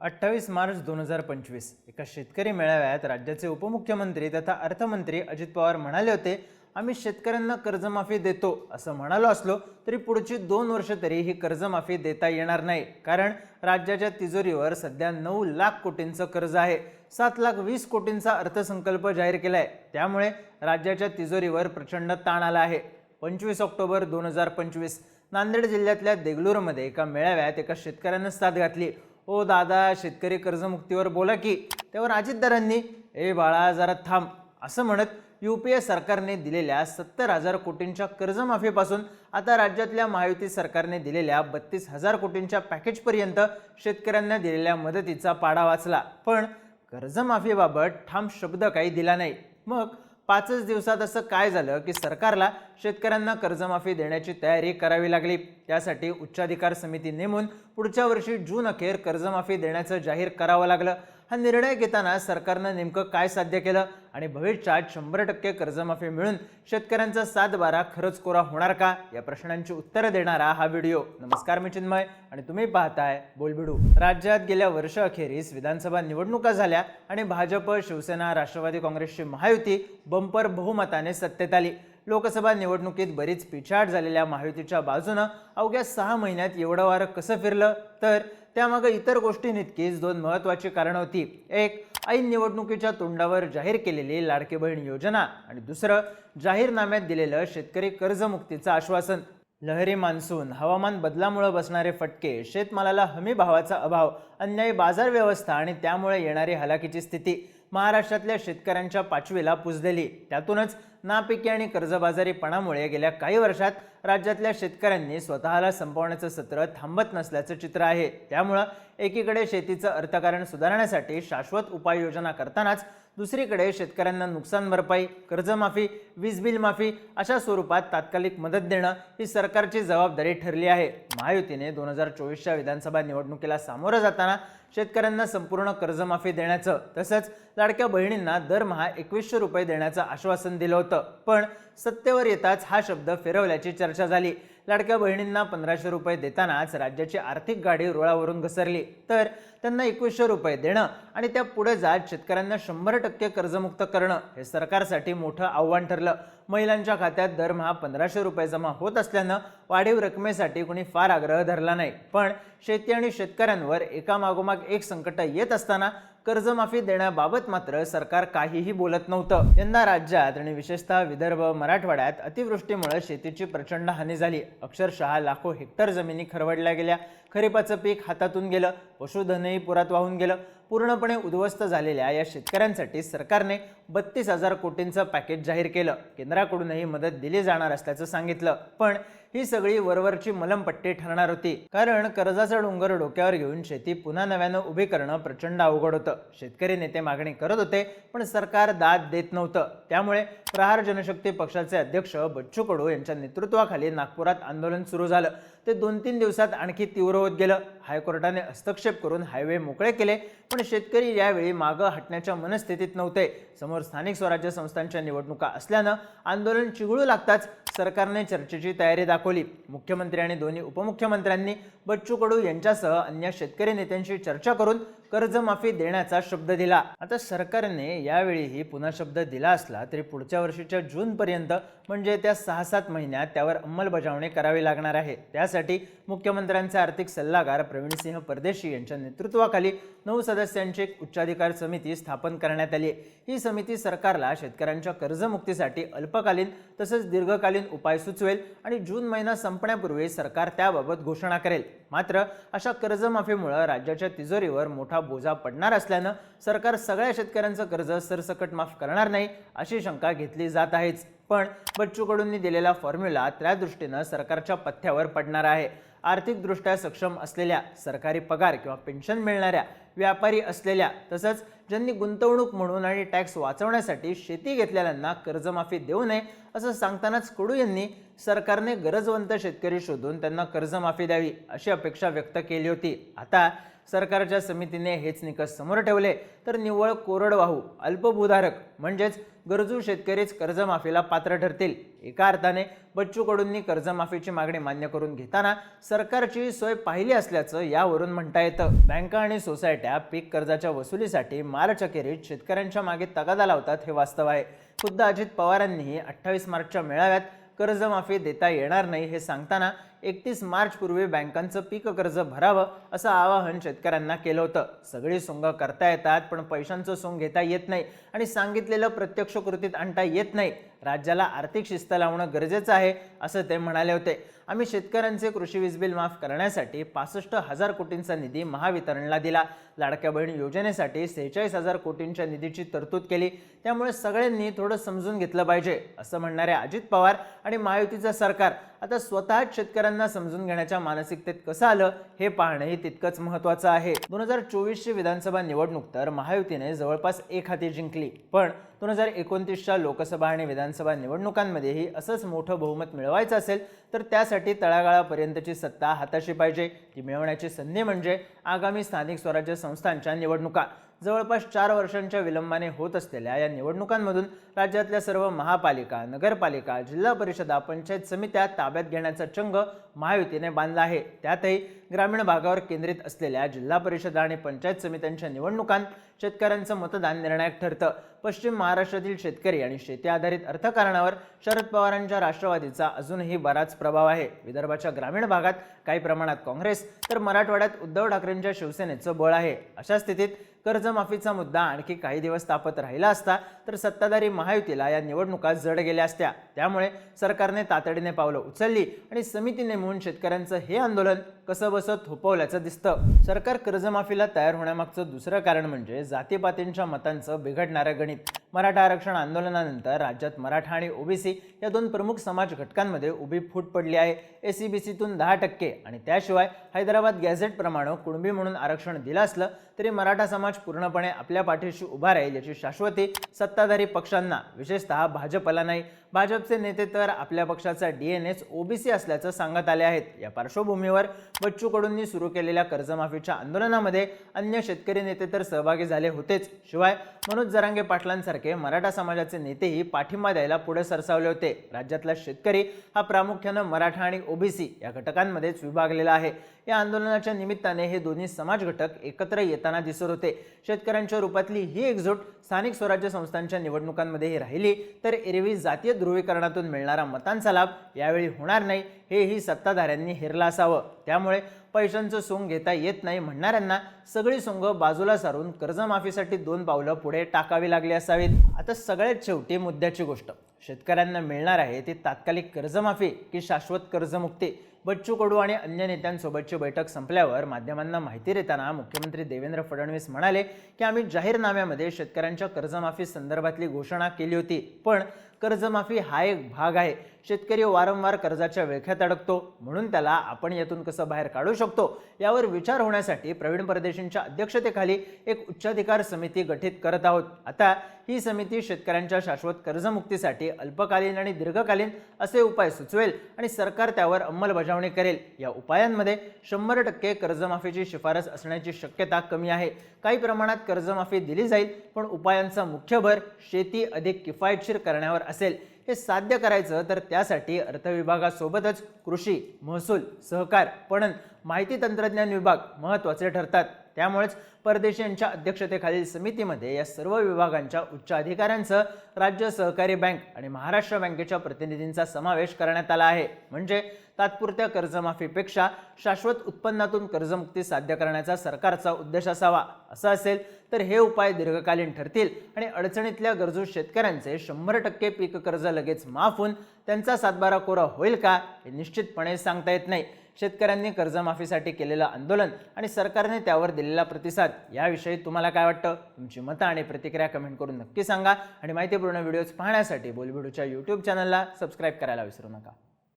अठ्ठावीस मार्च दोन हजार पंचवीस. एका शेतकरी मेळाव्यात राज्याचे उपमुख्यमंत्री तथा अर्थमंत्री अजित पवार म्हणाले होते आम्ही शेतकऱ्यांना कर्जमाफी देतो असं म्हणालो असलो तरी पुढची दोन वर्ष तरी ही कर्जमाफी देता येणार नाही. कारण राज्याच्या तिजोरीवर सध्या नऊ लाख कोटींचं कर्ज आहे. सात लाख वीस कोटींचा अर्थसंकल्प जाहीर केला आहे त्यामुळे राज्याच्या तिजोरीवर प्रचंड ताण आला आहे. पंचवीस ऑक्टोबर दोन हजार पंचवीस. नांदेड जिल्ह्यातल्या देगलूरमध्ये एका मेळाव्यात एका शेतकऱ्यानं साथ घातली. ओ दादा शेतकरी कर्जमुक्तीवर बोला की. त्यावर अजितदारांनी ए बाळा जरा थांब. असं म्हणत यू पी ए सरकारने दिलेल्या सत्तर हजार कोटींच्या कर्जमाफीपासून आता राज्यातल्या महायुती सरकारने दिलेल्या बत्तीस हजार कोटींच्या पॅकेजपर्यंत शेतकऱ्यांना दिलेल्या मदतीचा पाडा वाचला. पण कर्जमाफीबाबत ठाम शब्द काही दिला नाही. मग पाचच दिवसात असं काय झालं की सरकारला शेतकऱ्यांना कर्जमाफी देण्याची तयारी करावी लागली. त्यासाठी उच्चाधिकार समिती नेमून पुढच्या वर्षी जून अखेर कर्जमाफी देण्याचं जाहीर करावं लागलं. हा निर्णय घेताना सरकारनं नेमकं काय साध्य केलं आणि भविष्यात शंभर टक्के कर्जमाफी मिळून शेतकऱ्यांचा सातबारा खरंच कोरा होणार का? या प्रश्नांची उत्तरं देणारा हा व्हिडिओ. नमस्कार मी चिन्मय आणि तुम्ही पाहताय बोलबिडू. राज्यात गेल्या वर्षअखेरीस विधानसभा निवडणुका झाल्या आणि भाजप शिवसेना राष्ट्रवादी काँग्रेसची महायुती बंपर बहुमताने सत्तेत आली. लोकसभा निवडणुकीत बरीच पिछाट झालेल्या महायुतीच्या बाजूनं अवघ्या सहा महिन्यात एवढं वारं कसं फिरलं? तर त्यामागं इतर गोष्टींइतकीच दोन महत्त्वाची कारणं होती. एक ऐन निवडणुकीच्या तोंडावर जाहीर केलेली लाडकी बहीण योजना आणि दुसरं जाहीरनाम्यात दिलेलं शेतकरी कर्जमुक्तीचं आश्वासन. लहरी मान्सून हवामान बदलामुळे बसणारे फटके शेतमालाला हमी भावाचा अभाव अन्यायी बाजार व्यवस्था आणि त्यामुळे येणारी हलाखीची स्थिती महाराष्ट्रातल्या शेतकऱ्यांच्या पाचवीला पुजलेली. त्यातूनच नापिकी आणि कर्जबाजारीपणामुळे गेल्या काही वर्षात राज्यातल्या शेतकऱ्यांनी स्वतःला संपवण्याचं सत्र थांबत नसल्याचं चित्र आहे. त्यामुळं एकीकडे शेतीचं अर्थकारण सुधारण्यासाठी शाश्वत उपाययोजना करतानाच दुसरीकडे शेतकऱ्यांना नुकसान भरपाई कर्जमाफी वीज बिल माफी अशा स्वरूपात तात्कालिक मदत देणं ही सरकारची जबाबदारी ठरली आहे. महायुतीने दोन हजार चोवीसच्या विधानसभा निवडणुकीला सामोरं जाताना शेतकऱ्यांना संपूर्ण कर्जमाफी देण्याचं तसंच लाडक्या बहिणींना दरमहा एकवीसशे रुपये देण्याचं आश्वासन दिलं होतं. पण सत्तेवर येताच हा शब्द फिरवल्याची चर्चा झाली. लाडक्या बहिणींना पंधराशे रुपये देतानाच राज्याची आर्थिक गाडी रुळावरून घसरली. तर त्यांना एकवीसशे रुपये देणं आणि त्या पुढे जात शेतकऱ्यांना शंभर टक्के कर्जमुक्त करणं हे सरकारसाठी मोठं आव्हान ठरलं. महिलांच्या खात्यात दरमहा पंधराशे रुपये जमा होत असल्यानं वाढीव रकमेसाठी कुणी फार आग्रह धरला नाही. पण शेती आणि शेतकऱ्यांवर एकामागोमाग एक संकट येत असताना कर्जमाफी देण्याबाबत मात्र सरकार काहीही बोलत नव्हतं. यंदा राज्यात आणि विशेषतः विदर्भ मराठवाड्यात अतिवृष्टीमुळे शेतीची प्रचंड हानी झाली. अक्षरशः लाखो हेक्टर जमिनी खरवडल्या गेल्या. खरीपाचं पीक हातातून गेलं पशुधनही पुरात वाहून गेलं. पूर्णपणे उद्ध्वस्त झालेल्या या शेतकऱ्यांसाठी सरकारने बत्तीस हजार कोटींचं पॅकेज जाहीर केलं. केंद्राकडूनही मदत दिली जाणार असल्याचं सांगितलं. पण ही सगळी वरवरची मलमपट्टी ठरणार होती. कारण कर्जाचा डोंगर डोक्यावर घेऊन शेती पुन्हा नव्यानं उभी करणं प्रचंड अवघड होतं. शेतकरी नेते मागणी करत होते पण सरकार दाद देत नव्हतं. त्यामुळे प्रहार जनशक्ती पक्षाचे अध्यक्ष बच्चू कडू यांच्या नेतृत्वाखाली नागपुरात आंदोलन सुरू झालं. ते दोन तीन दिवसात आणखी तीव्र होत गेलं. हायकोर्टाने हस्तक्षेप करून हायवे मोकळे केले पण शेतकरी यावेळी मागं हटण्याच्या मनस्थितीत नव्हते. समोर स्थानिक स्वराज्य संस्थांच्या निवडणुका असल्यानं आंदोलन चिघळू लागताच सरकारने चर्चेची तयारी दाखवली. मुख्यमंत्री आणि दोन्ही उपमुख्यमंत्र्यांनी बच्चू कडू यांच्यासह अन्य शेतकरी नेत्यांशी चर्चा करून कर्जमाफी देण्याचा शब्द दिला. आता सरकारने यावेळीही पुन्हा शब्द दिला असला तरी पुढच्या वर्षीच्या जूनपर्यंत म्हणजे त्या सहा सात महिन्यात त्यावर अंमलबजावणी करावी लागणार आहे. त्यासाठी मुख्यमंत्र्यांचे आर्थिक सल्लागार प्रवीणसिंह परदेशी यांच्या नेतृत्वाखाली नऊ सदस्यांची एक उच्चाधिकार समिती स्थापन करण्यात आली ही समिती सरकारला शेतकऱ्यांच्या कर्जमुक्तीसाठी अल्पकालीन तसंच दीर्घकालीन उपाय सुचवेल आणि जून महिना संपण्यापूर्वी सरकार त्याबाबत घोषणा करेल. मात्र अशा कर्जमाफीमुळं राज्याच्या तिजोरीवर मोठा बोजा पडणार असल्यानं सरकार सगळ्या शेतकऱ्यांचं कर्ज सरसकट माफ करणार नाही अशी शंका घेतली जात आहेच. पण बच्चू कडूंनी दिलेला फॉर्म्युला त्या दृष्टीनं सरकारच्या पथ्यावर पडणार आहे. आर्थिकदृष्ट्या सक्षम असलेल्या सरकारी पगार किंवा पेन्शन मिळणाऱ्या व्यापारी असलेल्या तसंच ज्यांनी गुंतवणूक म्हणून आणि टॅक्स वाचवण्यासाठी शेती घेतलेल्यांना कर्जमाफी देऊ नये असं सांगतानाच कडू यांनी सरकारने गरजवंत शेतकरी शोधून त्यांना कर्जमाफी द्यावी अशी अपेक्षा व्यक्त केली होती. आता सरकारच्या समितीने हेच निकष समोर ठेवले तर निव्वळ कोरडवाहू अल्पभूधारक म्हणजेच गरजू शेतकरीच कर्जमाफीला पात्र ठरतील. एका अर्थाने बच्चू कडूंनी कर्जमाफीची मागणी मान्य करून घेताना सरकारची सोय पाहिली असल्याचं यावरून म्हणता येतं. बँका आणि सोसायट्या पीक कर्जाच्या वसुलीसाठी मार्च अखेरीत शेतकऱ्यांच्या मागे तगादा लावतात हे वास्तव आहे. खुद्द अजित पवारांनीही अठ्ठावीस मार्चच्या मेळाव्यात कर्जमाफी देता येणार नाही हे सांगताना एकतीस मार्चपूर्वी बँकांचं पीक कर्ज भरावं असं आवाहन शेतकऱ्यांना केलं होतं. सगळी सोंग करता येतात पण पैशांचं सोंग घेता येत नाही आणि सांगितलेलं प्रत्यक्ष कृतीत आणता येत नाही. राज्याला आर्थिक शिस्त लावणं गरजेचं आहे असं ते म्हणाले होते. आम्ही शेतकऱ्यांचे कृषी वीज बिल माफ करण्यासाठी पासष्ट हजार कोटींचा निधी महावितरणला दिला. लाडक्या बहीण योजनेसाठी सेहेचाळीस हजार कोटींच्या निधीची तरतूद केली. त्यामुळे सगळ्यांनी थोडं समजून घेतलं पाहिजे असं म्हणणारे अजित पवार आणि महायुतीचं सरकार. आता स्वतःच शेतकऱ्यांना समजून घेण्याच्या मानसिकतेत कसं आलं हे पाहणंही तितकंच महत्त्वाचं आहे. दोन हजार चोवीसची विधानसभा निवडणूक तर महायुतीने जवळपास एक हाती जिंकली. पण दोन हजार एकोणतीसच्या लोकसभा आणि विधानसभा निवडणुकांमध्येही असंच मोठं बहुमत मिळवायचं असेल तर त्यासाठी तळागाळापर्यंतची सत्ता हाताशी पाहिजे. ती मिळवण्याची संधी म्हणजे आगामी स्थानिक स्वराज्य संस्थांच्या निवडणुका. जवळपास चार वर्षांच्या विलंबाने होत असलेल्या या निवडणुकांमधून राज्यातल्या सर्व महापालिका नगरपालिका जिल्हा परिषदा पंचायत समित्या ताब्यात घेण्याचा चंग महायुतीने बांधला आहे. त्यातही ग्रामीण भागावर केंद्रित असलेल्या जिल्हा परिषदा आणि पंचायत समित्यांच्या निवडणुकांत शेतकऱ्यांचं मतदान निर्णायक ठरतं. पश्चिम महाराष्ट्रातील शेतकरी आणि शेती आधारित अर्थकारणावर शरद पवारांच्या राष्ट्रवादीचा अजूनही बराच प्रभाव आहे. विदर्भाच्या ग्रामीण भागात काही प्रमाणात काँग्रेस तर मराठवाड्यात उद्धव ठाकरेंच्या शिवसेनेचं बळ आहे. अशा स्थितीत कर्जमाफीचा मुद्दा आणखी काही दिवस तापत राहिला असता तर सत्ताधारी महायुतीला या निवडणुका जड गेल्या असत्या. त्यामुळे सरकारने तातडीने पावलं उचलली आणि समितीने नेमून शेतकऱ्यांचं हे आंदोलन कसं बसं थोपवल्याचं दिसतं. सरकार कर्जमाफीला तयार होण्यामागचं दुसरं कारण म्हणजे जातीपातींच्या मतांचं बिघडणारं गणित. मराठा आरक्षण आंदोलनानंतर राज्यात मराठा आणि ओबीसी या दोन प्रमुख समाज घटकांमध्ये उभी फूट पडली आहे. एसीबीसीतून दहा टक्के आणि त्याशिवाय हैदराबाद गॅझेटप्रमाणे कुणबी म्हणून आरक्षण दिलं असलं तरी मराठा समाज पूर्णपणे आपल्या पाठीशी उभा राहील याची शाश्वती सत्ताधारी पक्षांना विशेषतः भाजपला नाही. भाजपचे नेते तर आपल्या पक्षाचा डी एन एस ओबीसी असल्याचं सांगत आले आहेत. या पार्श्वभूमीवर बच्चू कडूंनी सुरू केलेल्या कर्जमाफीच्या आंदोलनामध्ये अन्य शेतकरी नेते तर सहभागी झाले होतेच. शिवाय मनोज जरांगे पाटलांसारखे मराठा समाजाचे नेतेही पाठिंबा द्यायला पुढे सरसावले होते. राज्यातला शेतकरी हा प्रामुख्यानं मराठा आणि ओबीसी या घटकांमध्येच विभागलेला आहे. या आंदोलनाच्या निमित्ताने हे दोन्ही समाज घटक एकत्र येताना दिसत होते. शेतकऱ्यांच्या रूपातली ही एकजूट स्थानिक स्वराज्य संस्थांच्या निवडणुकांमध्येही राहिली तर एरवी जातीय ध्रुवीकरणातून मिळणारा मतांचा लाभ यावेळी होणार नाही हेही सत्ताधाऱ्यांनी हिरलं असावं. त्यामुळे पैशांचं सोंग घेता येत नाही म्हणणाऱ्यांना सगळी सोंग बाजूला सारून कर्जमाफीसाठी दोन पावलं पुढे टाकावी लागली असावीत. आता सगळ्यात शेवटी मुद्द्याची गोष्ट. शेतकऱ्यांना मिळणार आहे ती तात्कालिक कर्जमाफी की शाश्वत कर्जमुक्ती? बच्चू कडू आणि अन्य नेत्यांसोबतची बैठक संपल्यावर माध्यमांना माहिती देताना मुख्यमंत्री देवेंद्र फडणवीस म्हणाले की आम्ही जाहीरनाम्यामध्ये शेतकऱ्यांच्या कर्जमाफी संदर्भातली घोषणा केली होती पण कर्जमाफी हा एक भाग आहे. शेतकरी वारंवार कर्जाच्या विळख्यात अडकतो. म्हणून त्याला आपण यातून कसं बाहेर काढू शकतो? यावर विचार होण्यासाठी प्रवीण परदेशींच्या अध्यक्षतेखाली एक उच्चाधिकार समिती गठीत करत आहोत. आता ही समिती शेतकऱ्यांच्या शाश्वत कर्जमुक्तीसाठी अल्पकालीन आणि दीर्घकालीन असे उपाय सुचवेल आणि सरकार त्यावर अंमलबजावणी करेल. या उपायांमध्ये शंभर टक्के कर्जमाफीची शिफारस असण्याची शक्यता कमी आहे. काही प्रमाणात कर्जमाफी दिली जाईल पण उपायांचा मुख्य भर शेती अधिक किफायतशीर करण्यावर असेल हे साध्य करायचं तर त्यासाठी अर्थविभागासोबतच कृषी महसूल सहकार पणन माहिती तंत्रज्ञान विभाग महत्त्वाचे ठरतात. त्यामुळेच परदेशी यांच्या अध्यक्षतेखालील समितीमध्ये या सर्व विभागांच्या उच्च अधिकाऱ्यांसह राज्य सहकारी बँक आणि महाराष्ट्र बँकेच्या प्रतिनिधींचा समावेश करण्यात आला आहे. म्हणजे तात्पुरत्या कर्जमाफीपेक्षा शाश्वत उत्पन्नातून कर्जमुक्ती साध्य करण्याचा सरकारचा उद्देश असावा. असं असेल तर हे उपाय दीर्घकालीन ठरतील आणि अडचणीतल्या गरजू शेतकऱ्यांचे शंभर टक्के पीक कर्ज लगेच माफ होऊन त्यांचा सातबारा कोरा होईल का हे निश्चितपणे सांगता येत नाही. शेतकऱ्यांनी कर्जमाफीसाठी केलेलं आंदोलन आणि सरकारने त्यावर दिलेला प्रतिसाद याविषयी तुम्हाला काय वाटतं? तुमची मतं आणि प्रतिक्रिया कमेंट करून नक्की सांगा. आणि माहितीपूर्ण व्हिडिओज पाहण्यासाठी बोलबिडूच्या यूट्यूब चॅनलला सबस्क्राईब करायला विसरू नका.